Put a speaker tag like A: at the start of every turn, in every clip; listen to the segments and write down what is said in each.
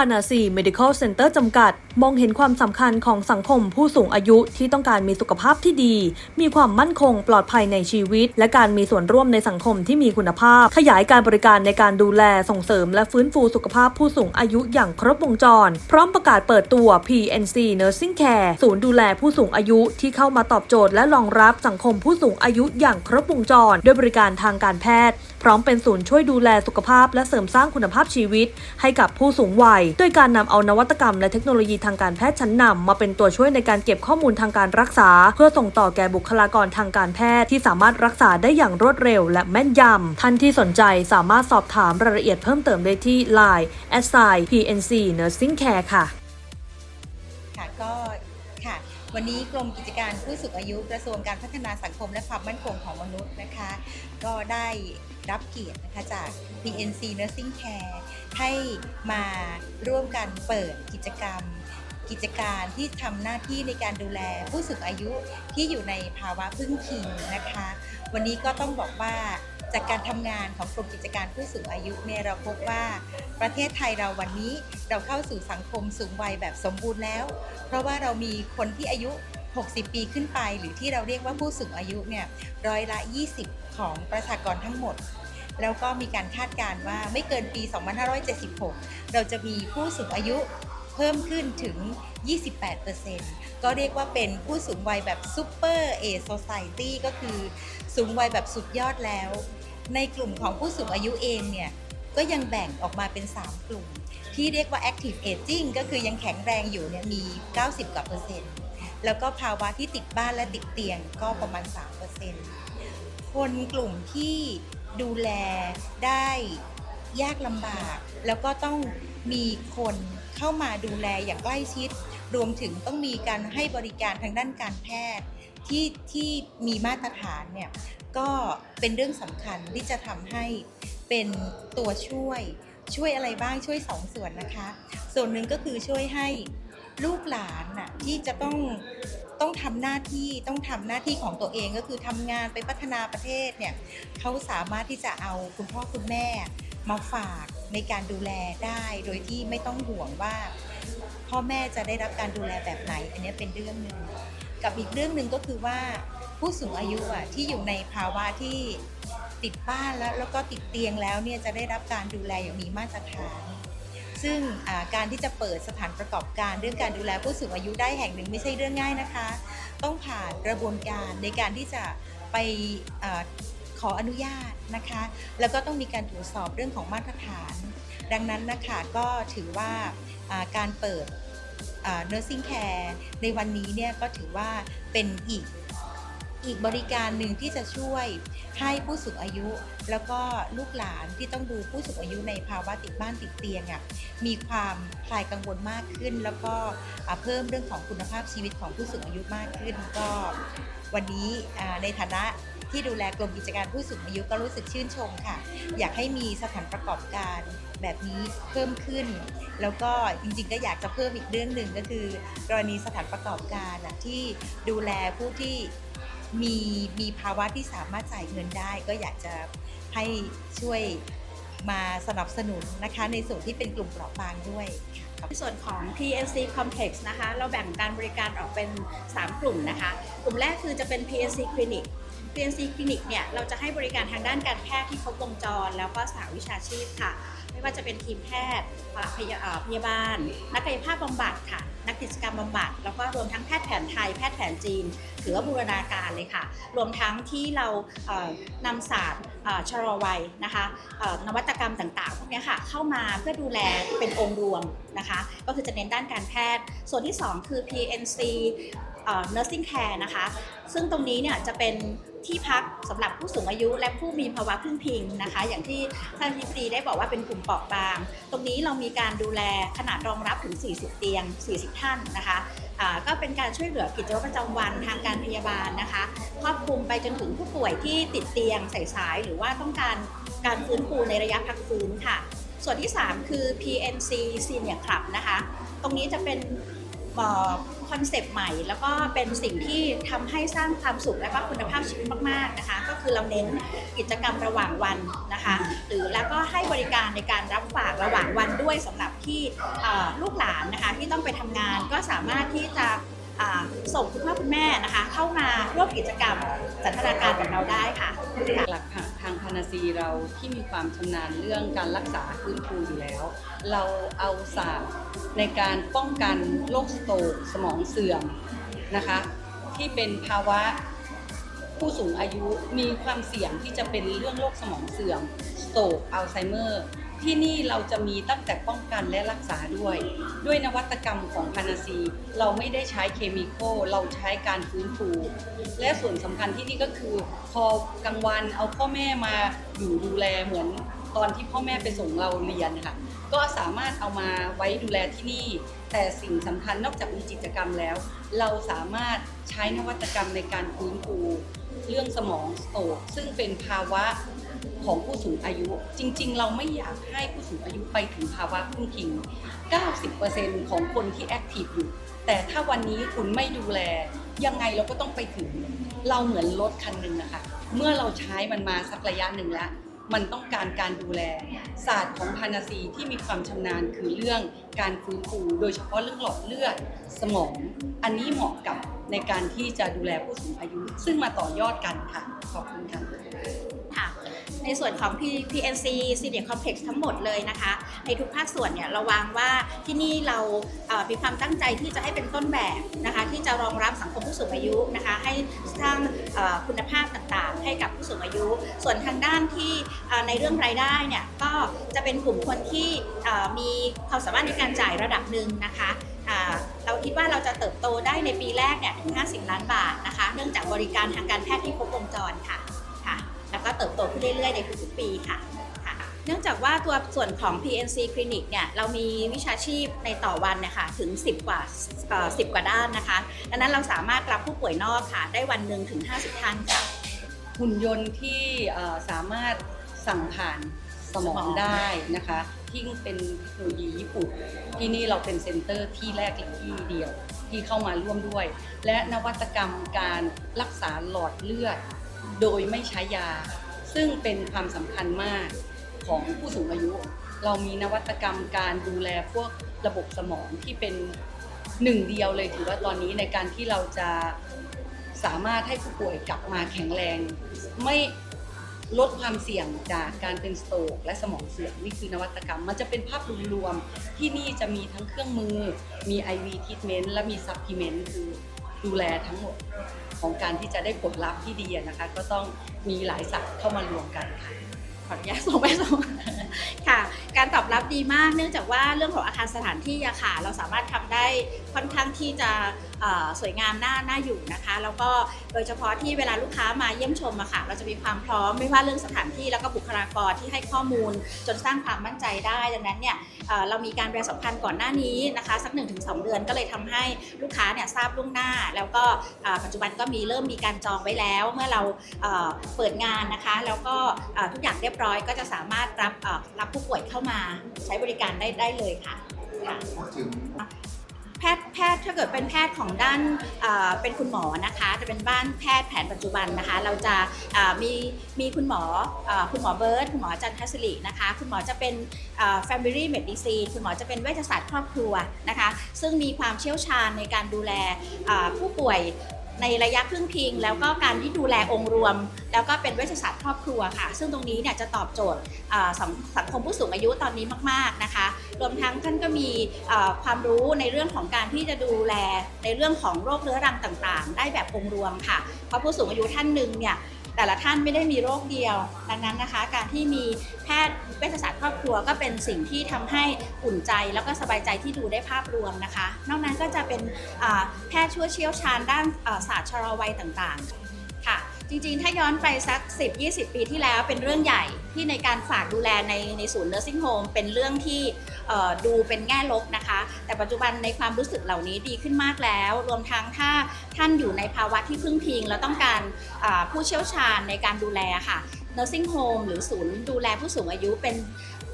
A: านาซี Medical Center จำกัด มองเห็นความสำคัญของสังคมผู้สูงอายุที่ต้องการมีสุขภาพที่ดี มีความมั่นคงปลอดภัยในชีวิต และการมีส่วนร่วมในสังคมที่มีคุณภาพ ขยายการบริการในการดูแลส่งเสริม และฟื้นฟูสุขภาพผู้สูงอายุอย่างครบวงจร พร้อมประกาศเปิดตัว PNC Nursing Care ศูนย์ดูแลผู้สูงอายุที่เข้ามาตอบโจทย์และรองรับสังคมผู้สูงอายุอย่างครบวงจร ด้วยบริการทางการแพทย์พร้อมเป็นศูนย์ช่วยดูแลสุขภาพ และเสริมสร้างคุณภาพชีวิต ให้กับผู้สูงวัย ด้วยการนำเอานวัตกรรมและเทคโนโลยีทางการแพทย์ชั้นนำมาเป็นตัวช่วยในการเก็บข้อมูลทางการรักษา เพื่อส่งต่อแก่บุคลากรทางการแพทย์ที่สามารถรักษาได้อย่างรวดเร็ว และแม่นยำท่านที่สนใจสามารถสอบถามรายละเอียดเพิ่มเติมได้ที่ Line s i PNC Nursing Care ค่ะ
B: ค่ะก็ค่ะ วันนี้กรมกิจการผู้สูงอายุกระทรวงการพัฒนาสังคมและความมั่นคงของมนุษย์นะคะ ก็ได้ รับเกียรตินะคะจาก PNC Nursing Care ให้มาร่วมกันเปิดกิจกรรม กิจการที่ทำหน้าที่ในการดูแลผู้สูงอายุที่อยู่ในภาวะพึ่งพิงนะคะ วันนี้ก็ต้องบอกว่าจากการทำงานของกรมกิจการผู้สูงอายุเนี่ยเราพบว่าประเทศไทยเราวันนี้เราเข้าสู่สังคมสูงวัยแบบสมบูรณ์แล้ว เพราะว่าเรามีคนที่อายุ 60 ปีขึ้นไป หรือที่เราเรียกว่าผู้สูงอายุเนี่ยร้อยละ 20 ของประชากรทั้งหมด แล้วก็มีการคาดการณ์ว่าไม่เกินปี 2576 เราจะมีผู้สูงอายุเพิ่มขึ้นถึง 28%ก็เรียกว่าเป็นผู้สูงวัยแบบซูเปอร์เอ o ซ i ตี้ก็คือสูงวัยแบบสุดยอดแล้ว ในกลุ่มของผู้สูงอายุเองเนี่ยก็ยังแบ่งออกมาเป็น 3 กลุ่ม ที่เรียกว่า active aging ก็คือยังแข็งแรงอยู่เนี่ยมี 90 กว่าเปอร์เซ็นต์ แล้วก็ภาวะที่ติดบ้านและติดเตียงก็ประมาณ 3%คนกลุ่มที่ ดูแลได้ยากลำบาก แล้วก็ต้องมีคนเข้ามาดูแลอย่างใกล้ชิด รวมถึงต้องมีการให้บริการทางด้านการแพทย์ที่ที่มีมาตรฐานเนี่ยก็เป็นเรื่องสำคัญที่จะทำให้เป็นตัวช่วยช่วยอะไรบ้างช่วยสองส่วนนะคะ ส่วนหนึ่งก็คือช่วยให้ลูกหลานน่ะที่จะต้อง ต้องทำหน้าที่ต้องทำหน้าที่ของตัวเองก็คือทำงานไปพัฒนาประเทศเนี่ยเขาสามารถที่จะเอาคุณพ่อคุณแม่มาฝากในการดูแลได้โดยที่ไม่ต้องห่วงว่า พ่อแม่จะได้รับการดูแลแบบไหน อันนี้เป็นเรื่องหนึ่งกับอีกเรื่องหนึ่งก็คือว่าผู้สูงอายุอะที่อยู่ในภาวะที่ติดบ้านแล้วแล้วก็ติดเตียงแล้วเนี่ยจะได้รับการดูแลอย่างมีมาตรฐาน ซึ่งการที่จะเปิดสถานประกอบการเรื่องการดูแลผู้สูงอายุได้แห่งหนึ่งไม่ใช่เรื่องง่ายนะคะ ต้องผ่านกระบวนการในการที่จะไปอขออนุญาตนะคะ แล้วก็ต้องมีการตรวจสอบเรื่องของมาตรฐาน ดังนั้นนะคะก็ถือว่าการเปิด nursing care ในวันนี้เนี่ยก็ถือว่าเป็นอีก อีกบริการหนึ่งที่จะช่วยให้ผู้สูงอายุ แล้วก็ลูกหลานที่ต้องดูผู้สูงอายุในภาวะติดบ้านติดเตียงอะ่ะมีความคลายกังวลมากขึ้น แล้วก็เพิ่มเรื่องของคุณภาพชีวิตของผู้สูงอายุมากขึ้น ก็วันนี้ในฐานะที่ดูแลกรมกิจการผู้สูงอายุก็รู้สึกชื่นชมค่ะ อยากให้มีสถานประกอบการแบบนี้เพิ่มขึ้น แล้วก็จริงๆก็อยากจะเพิ่มอีกเรื่องหนึ่งก็คือ กรณีสถานประกอบการที่ดูแลผู้ที่ มีมีภาวะที่สามารถจ่ายเงินได้ ก็อยากจะให้ช่วยมาสนับสนุนนะคะในส่วนที่เป็นกลุ่มเปราะบางด้วยค่ะ
C: ในส่วนของ PNC Complex นะคะ เราแบ่งการบริการออกเป็น 3 กลุ่มนะคะ กลุ่มแรกคือจะเป็น PNC Clinic PNC Clinic เนี่ยเราจะให้บริการทางด้านการแพทย์ที่ครบวงจร แล้วก็สาวิชาชีพค่ะ ไม่ว่าจะเป็นทีมแพทย์พยาบาลนักกายภาพบำบัดค่ะ นักกิจกรรมบำบัด แล้วก็รวมทั้งแพทย์แผนไทยแพทย์แผนจีน ถือว่าบูรณาการเลยค่ะ รวมทั้งที่เราเอ่อนำศาสตร์ชะลอวัยนะคะนวัตกรรมต่างๆพวกนี้ค่ะเข้ามาเพื่อดูแลเป็นองค์รวมนะคะ ก็คือจะเน้นด้านการแพทย์ ส่วนที่ 2 คือ PNC เอ่อ nursing care นะคะ ซึ่งตรงนี้เนี่ยจะเป็นที่พักสำหรับผู้สูงอายุและผู้มีภาวะพึ่งพิงนะคะ อย่างที่ท่านอธิบดีได้บอกว่าเป็นกลุ่มเปราะบาง ตรงนี้เรามีการดูแลขนาดรองรับถึง 40 เตียง 40ท่านนะคะก็เป็นการช่วยเหลือกิจวัตรประจำวันทางการพยาบาลนะคะครอบคลุมไปจนถึงผู้ป่วยที่ติดเตียงใส่สาย หรือว่าต้องการการฟื้นฟูในระยะพักฟื้นค่ะ ส่วนที่ 3 คือ PNC Senior Club นะคะ ตรงนี้จะเป็น คอนเซปต์ใหม่ แล้วก็เป็นสิ่งที่ทำให้สร้างความสุขและก็คุณภาพชีวิตมากๆนะคะ ก็คือเราเน้นกิจกรรมระหว่างวันนะคะ หรือแล้วก็ให้บริการในการรับฝากระหว่างวันด้วยสำหรับที่ลูกหลานนะคะที่ต้องไปทำงานก็สามารถที่จะส่งคุณพ่อคุณแม่นะคะ เข้ามาร่วมกิจกรรมสันทนาการกับเราได้ค่ะ
D: หลักทางพา นาซีเราที่มีความชำนาญเรื่องการรักษาฟื้นฟูอยู่แล้ว เราเอาศาสตร์ในการป้องกันโรคสโตรกสมองเสื่อมนะคะ ที่เป็นภาวะผู้สูงอายุมีความเสี่ยงที่จะเป็นเรื่องโรคสมองเสื่อมสโตรกอัลไซเมอร์ ที่นี่เราจะมีตั้งแต่ป้องกันและรักษาด้วย ด้วยนวัตกรรมของพานาซี เราไม่ได้ใช้เคมีโคเราใช้การฟื้นฟู และส่วนสำคัญที่นี่ก็คือ พอกลางวันเอาพ่อแม่มาอยู่ดูแลเหมือนตอนที่พ่อแม่ไปส่งเราเรียนค่ะก็สามารถเอามาไว้ดูแลที่นี่ แต่สิ่งสำคัญนอกจากมีกิจกรรมแล้ว เราสามารถใช้นวัตกรรมในการฟื้นฟูเรื่องสมองสโตรกซึ่งเป็นภาวะ ของผู้สูงอายุ จริง ๆ เราไม่อยากให้ผู้สูงอายุไปถึงภาวะพึ่งพิง 90%ของคนที่แอคทีฟอยู่ แต่ถ้าวันนี้คุณไม่ดูแล ยังไงเราก็ต้องไปถึง เราเหมือนรถคันหนึ่งนะคะ เมื่อเราใช้มันมาสักระยะหนึ่งแล้วมันต้องการการดูแล ศาสตร์ของพานาซีที่มีความชำนาญคือเรื่องการฟื้นฟูโดยเฉพาะเรื่องหลอดเลือดสมอง อันนี้เหมาะกับในการที่จะดูแลผู้สูงอายุ ซึ่งมาต่อยอดกันค่ะ ขอบคุณค่ะ
C: ค่ะ ในส่วนของ P- PNC Senior Complex ทั้งหมดเลยนะคะ ในทุกภาคส่วนเนี่ยเราวางว่าที่นี่เราเอ่อมีความตั้งใจที่จะให้เป็นต้นแบบนะคะที่จะรองรับสังคมผู้สูงอายุนะคะให้สร้างคุณภาพต่างๆ ให้กับผู้สูงอายุ ส่วนทางด้านที่ในเรื่องรายได้เนี่ยก็จะเป็นกลุ่มคนที่มีความสามารถในการจ่ายระดับหนึ่งนะคะเราคิดว่าเราจะเติบโตได้ในปีแรกเนี่ยถึง 50 ล้านบาทนะคะ เนื่องจากบริการทางการแพทย์ที่ครบวงจรค่ะ ก็เติบโตขึ้นเรื่อยๆ ในทุกๆปีค่ะเนื่องจากว่าตัวส่วนของ PNC Clinic เนี่ยเรามีวิชาชีพในต่อวันเนะคะถึง 10 กว่า 10 กว่าด้านนะคะ ดังนั้นเราสามารถรับผู้ป่วยนอกค่ะ ได้วันหนึ่งถึง 50 ท่านค่ะ
D: หุ่นยนต์ที่สามารถสั่งผ่านสมองได้นะคะที่เป็นเทคโนโลยีญี่ปุ่น ที่นี่เราเป็นเซ็นเตอร์ที่แรกและที่เดียวที่เข้ามาร่วมด้วย และนวัตกรรมการรักษาหลอดเลือด โดยไม่ใช้ยา ซึ่งเป็นความสำคัญมากของผู้สูงอายุ เรามีนวัตกรรมการดูแลพวกระบบสมองที่เป็นหนึ่งเดียวเลยถือว่าตอนนี้ในการที่เราจะสามารถให้ผู้ป่วยกลับมาแข็งแรง ไม่ลดความเสี่ยงจากการเป็นสโตรกและสมองเสื่อมนี่คือนวัตกรรม มันจะเป็นภาพรวมๆที่นี่จะมีทั้งเครื่องมือ มี IV treatment และมี supplement คือดูแลทั้งหมด ของการที่จะได้ผลลัพธ์ที่ดีนะคะ ก็ต้องมีหลายสัตว์เข้ามารวมกันค่ะ
C: ขออนุญาตส่งไปส่งค่ะ การตอบรับดีมากเนื่องจากว่าเรื่องของอาคารสถานที่อะค่ะ เราสามารถทำได้ ค่อนข้างที่จะสวยงามน่าน่าอยู่นะคะ แล้วก็โดยเฉพาะที่เวลาลูกค้ามาเยี่ยมชมอะค่ะ เราจะมีความพร้อมไม่ว่าเรื่องสถานที่แล้วก็บุคลากรที่ให้ข้อมูลจนสร้างความมั่นใจได้ ดังนั้นเนี่ยเรามีการประชาสัมพันธ์ก่อนหน้านี้นะคะ สัก 1-2 เดือนก็เลยทำให้ลูกค้าเนี่ยทราบล่วงหน้า แล้วก็ปัจจุบันก็มีเริ่มมีการจองไว้แล้ว เมื่อเราเปิดงานนะคะ แล้วก็ทุกอย่างเรียบร้อยก็จะสามารถรับรับผู้ป่วยเข้ามาใช้บริการได้ได้เลยค่ะค่ะ
E: พูดถึง
C: แพทย์แพทย์ถ้าเกิดเป็นแพทย์ของด้านเป็นคุณหมอนะคะจะเป็นบ้านแพทย์แผนปัจจุบันนะคะ เราจะมีมีคุณหมออคุณหมอเบิร์ตคุณหมอจันทศิรินะคะ คุณหมอจะเป็น family medicine คุณหมอจะเป็นเวชศาสตร์ครอบครัวนะคะ ซึ่งมีความเชี่ยวชาญในการดูแลผู้ป่วย ในระยะพึ่งพิง แล้วก็การที่ดูแลองค์รวม แล้วก็เป็นเวชศาสตร์ครอบครัวค่ะ ซึ่งตรงนี้เนี่ยจะตอบโจทย์สังสังคมผู้สูงอายุตอนนี้มาก ๆนะคะ รวมทั้งท่านก็มีความรู้ในเรื่องของการที่จะดูแลในเรื่องของโรคเรื้อรังต่างๆ ได้แบบองค์รวมค่ะเพราะผู้สูงอายุท่านหนึ่งเนี่ย แต่ละท่านไม่ได้มีโรคเดียว ดังนั้นนะคะ การที่มีแพทย์เวชศาสตร์ครอบครัวก็เป็นสิ่งที่ทำให้อุ่นใจแล้วก็สบายใจที่ดูได้ภาพรวมนะคะ นอกนั้นก็จะเป็นแพทย์ช่วยเชี่ยวชาญด้านศาสตร์ชะลอวัยต่างๆค่ะจริงๆ ถ้าย้อนไปสัก 10-20 ปีที่แล้วเป็นเรื่องใหญ่ที่ในการฝากดูแลในในศูนย์ nursing home เป็นเรื่องที่ ดูเป็นแง่ลบนะคะ แต่ปัจจุบันในความรู้สึกเหล่านี้ดีขึ้นมากแล้ว รวมทั้งถ้าท่านอยู่ในภาวะที่พึ่งพิง แล้วต้องการผู้เชี่ยวชาญในการดูแลค่ะ nursing home หรือศูนย์ดูแลผู้สูงอายุเป็น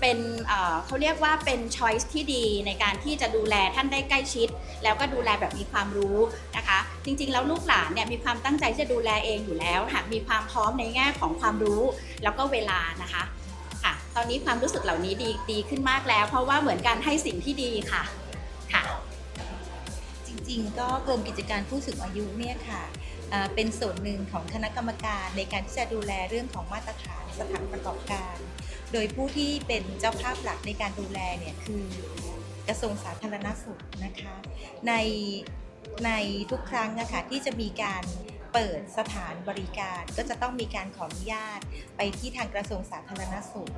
C: เป็นเขาเรียกว่าเป็น choice ที่ดีในการที่จะดูแลท่านได้ใกล้ชิด แล้วก็ดูแลแบบมีความรู้นะคะ จริงๆ แล้วลูกหลานเนี่ยมีความตั้งใจจะดูแลเองอยู่แล้ว หากมีความพร้อมในแง่ของความรู้แล้วก็เวลานะคะ ตอนนี้ความรู้สึกเหล่านี้ดีดีขึ้นมากแล้ว เพราะว่าเหมือนการให้สิ่งที่ดีค่ะค่ะ
B: จริงๆ ก็กรมกิจการผู้สูงอายุเนี่ยค่ะเอ่อเป็นส่วนหนึ่งของคณะกรรมการในการที่จะดูแลเรื่องของมาตรฐานสถานประกอบการ โดยผู้ที่เป็นเจ้าภาพหลักในการดูแลเนี่ยคือกระทรวงสาธารณสุขนะคะ ในในทุกครั้งนะคะที่จะมีการ เปิดสถานบริการก็จะต้องมีการขออนุญาตไปที่ทางกระทรวงสาธารณสุข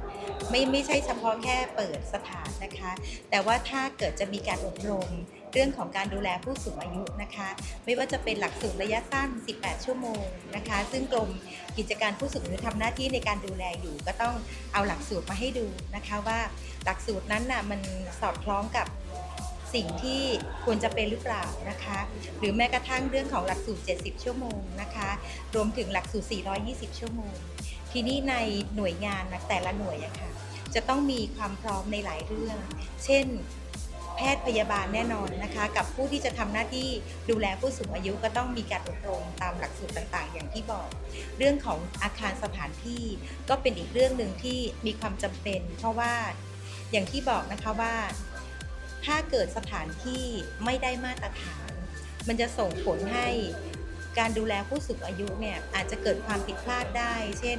B: ไม่ไม่ใช่เฉพาะแค่เปิดสถานนะคะ แต่ว่าถ้าเกิดจะมีการอบรมเรื่องของการดูแลผู้สูงอายุนะคะ ไม่ว่าจะเป็นหลักสูตรระยะสั้น 18 ชั่วโมงนะคะ ซึ่งกรมกิจการผู้สูงอายุทำหน้าที่ในการดูแลอยู่ ก็ต้องเอาหลักสูตรมาให้ดูนะคะว่าหลักสูตรนั้นน่ะมันสอดคล้องกับ สิ่งที่ควรจะเป็นหรือเปล่านะคะ หรือแม้กระทั่งเรื่องของหลักสูตร 70 ชั่วโมงนะคะ รวมถึงหลักสูตร 420 ชั่วโมง ทีนี้ในหน่วยงานนะแต่ละหน่วยอะค่ะจะต้องมีความพร้อมในหลายเรื่อง เช่นแพทย์พยาบาลแน่นอนนะคะ กับผู้ที่จะทำหน้าที่ดูแลผู้สูงอายุก็ต้องมีการอบรมตามหลักสูตรต่างๆ อย่างที่บอก เรื่องของอาคารสถานที่ก็เป็นอีกเรื่องหนึ่งที่มีความจำเป็น เพราะว่าอย่างที่บอกนะคะว่า ถ้าเกิดสถานที่ไม่ได้มาตรฐาน มันจะส่งผลให้การดูแลผู้สูงอายุเนี่ยอาจจะเกิดความผิดพลาดได้ เช่น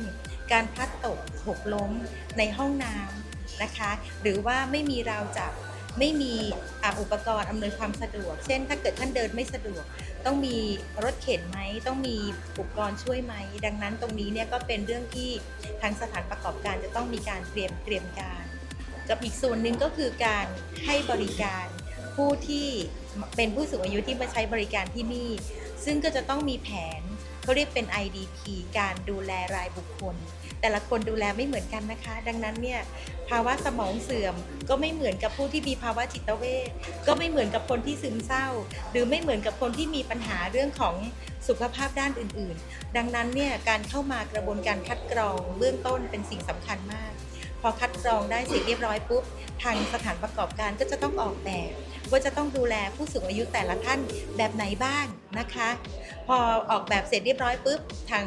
B: การพลัดตกหกล้มในห้องน้ำนะคะ หรือว่าไม่มีราวจับไม่มีอุปกรณ์อำนวยความสะดวก เช่น ถ้าเกิดท่านเดินไม่สะดวก ต้องมีรถเข็นไหม ต้องมีอุปกรณ์ช่วยไหม ดังนั้นตรงนี้เนี่ยก็เป็นเรื่องที่ทางสถานประกอบการจะต้องมีการเตรียมเตรียมการ กับอีกส่วนหนึ่งก็คือการให้บริการผู้ที่เป็นผู้สูงอายุที่มาใช้บริการที่นี่ ซึ่งก็จะต้องมีแผนเขาเรียกเป็น IDP การดูแลรายบุคคล แต่ละคนดูแลไม่เหมือนกันนะคะ ดังนั้นเนี่ยภาวะสมองเสื่อมก็ไม่เหมือนกับผู้ที่มีภาวะจิตเวชก็ไม่เหมือนกับคนที่ซึมเศร้า หรือไม่เหมือนกับคนที่มีปัญหาเรื่องของสุขภาพด้านอื่น ๆ ดังนั้นเนี่ยการเข้ามากระบวนการคัดกรองเบื้องต้นเป็นสิ่งสำคัญมาก พอคัดกรองได้เสร็จเรียบร้อยปุ๊บทางสถานประกอบการก็จะต้องออกแบบ ว่าจะต้องดูแลผู้สูงอายุแต่ละท่านแบบไหนบ้างนะคะ พอออกแบบเสร็จเรียบร้อยปุ๊บทาง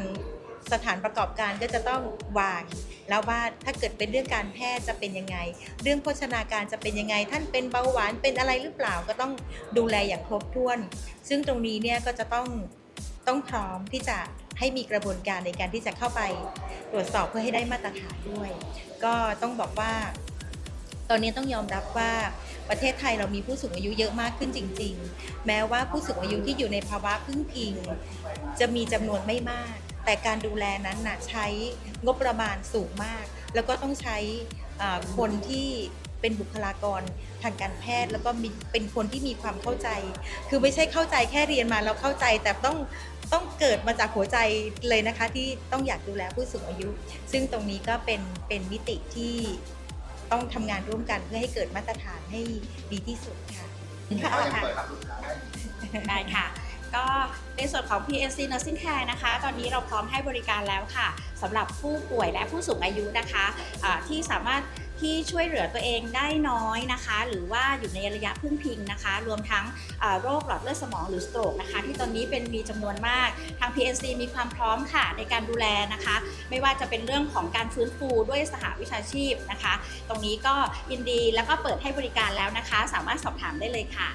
B: สถานประกอบการก็จะต้องวาง แล้วว่าถ้าเกิดเป็นเรื่องการแพทย์จะเป็นยังไง เรื่องโภชนาการจะเป็นยังไง ท่านเป็นเบาหวานเป็นอะไรหรือเปล่าก็ต้องดูแลอย่างครบถ้วน ซึ่งตรงนี้เนี่ยก็จะต้อง ต้องพร้อมที่จะให้มีกระบวนการในการที่จะเข้าไปตรวจสอบเพื่อให้ได้มาตรฐานด้วย ก็ต้องบอกว่า ตอนนี้ต้องยอมรับว่าประเทศไทยเรามีผู้สูงอายุเยอะมากขึ้นจริง ๆ แม้ว่าผู้สูงอายุที่อยู่ในภาวะพึ่งพิง จะมีจำนวนไม่มาก แต่การดูแลนั้นนะใช้งบประมาณสูงมาก แล้วก็ต้องใช้คนที่ เป็นบุคลากรทางการแพทย์ แล้วก็มีเป็นคนที่มีความเข้าใจ คือไม่ใช่เข้าใจแค่เรียนมาแล้วเข้าใจแต่ต้องต้องเกิดมาจากหัวใจเลยนะคะ ที่ต้องอยากดูแลผู้สูงอายุ ซึ่งตรงนี้ก็เป็นเป็นมิติที่ต้องทำงานร่วมกันเพื่อให้เกิดมาตรฐานให้ดีที่สุดค่ะ
C: ค่ะ ได้ค่ะ ก็ในส่วนของ PNC Nursing Care นะคะ ตอนนี้เราพร้อมให้บริการแล้วค่ะสำหรับผู้ป่วยและผู้สูงอายุนะคะะที่สามารถ ที่ช่วยเหลือตัวเองได้น้อยนะคะ หรือว่าอยู่ในระยะพึ่งพิงนะคะ รวมทั้งโรคหลอดเลือดสมองหรือสโตรกนะคะ ที่ตอนนี้เป็นมีจำนวนมากทาง PNC มีความพร้อมค่ะในการดูแลนะคะ ไม่ว่าจะเป็นเรื่องของการฟื้นฟูด้วยสหวิชาชีพนะคะ ตรงนี้ก็ยินดีแล้วก็เปิดให้บริการแล้วนะคะ สามารถสอบถามได้เลยค่ะ